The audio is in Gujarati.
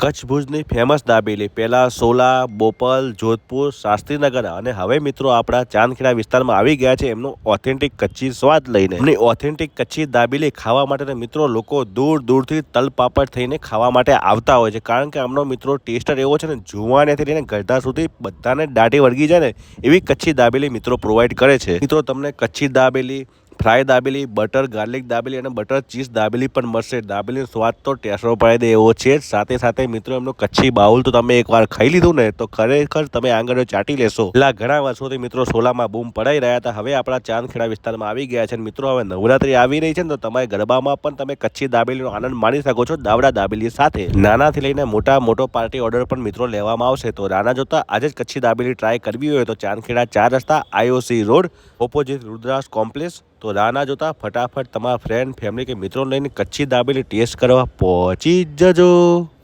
કચ્છ ભુજની ફેમસ દાબેલી પહેલાં સોલા, બોપલ, જોધપુર, શાસ્ત્રીનગર અને હવે મિત્રો આપણા ચાંદખેડા વિસ્તારમાં આવી ગયા છે એમનો ઓથેન્ટિક કચ્છી સ્વાદ લઈને. એમની ઓથેન્ટિક કચ્છી દાબેલી ખાવા માટે મિત્રો લોકો દૂર દૂરથી તલપાપડ થઈને ખાવા માટે આવતા હોય છે. કારણ કે આમનો મિત્રો ટેસ્ટર એવો છે ને, જુવાનેથી લઈને ગઢા સુધી બધાને દાઢી વળગી જાય ને એવી કચ્છી દાબેલી મિત્રો પ્રોવાઈડ કરે છે. મિત્રો, તમને Kutchi dabeli fry dabeli, butter, garlic dabeli અને બટર ચીઝ દાબેલી પણ મળશે. દાબેલીનો સ્વાદ તો ટેસરો પાડી દે એવો છે સાથે સાથે મિત્રો, એમનો કચ્છી બાઉલ તો તમે એકવાર ખાઈ લીધું ને, તો ખરેખર તમે આંગળીઓ ચાટી લેશો. એટલે ઘણા વર્ષોથી મિત્રો સોલામાં બૂમ પડાઈ રહ્યા હતા. હવે આપણા ચાંદખેડા વિસ્તારમાં આવી ગયા છે મિત્રો, હવે નવરાત્રી આવી રહી છે ને, તો તમારે ગરબામાં પણ તમે કચ્છી દાબેલીનો આનંદ માણી શકો છો દાવડા દાબેલી સાથે. નાનાથી લઈને મોટા, મોટો પાર્ટી ઓર્ડર પણ મિત્રો લેવામાં આવશે. તો રાના જોતા આજે જ કચ્છી દાબેલી ટ્રાય કરવી હોય તો ચાંદખેડા ચાર રસ્તા, IOC road, opposite Rudras complex તો રાના જોતા ફટાફટ તમારા ફ્રેન્ડ ફેમિલી કે મિત્રો લઈને કચ્છી દાબેલી ટેસ્ટ કરવા પહોંચી જજો.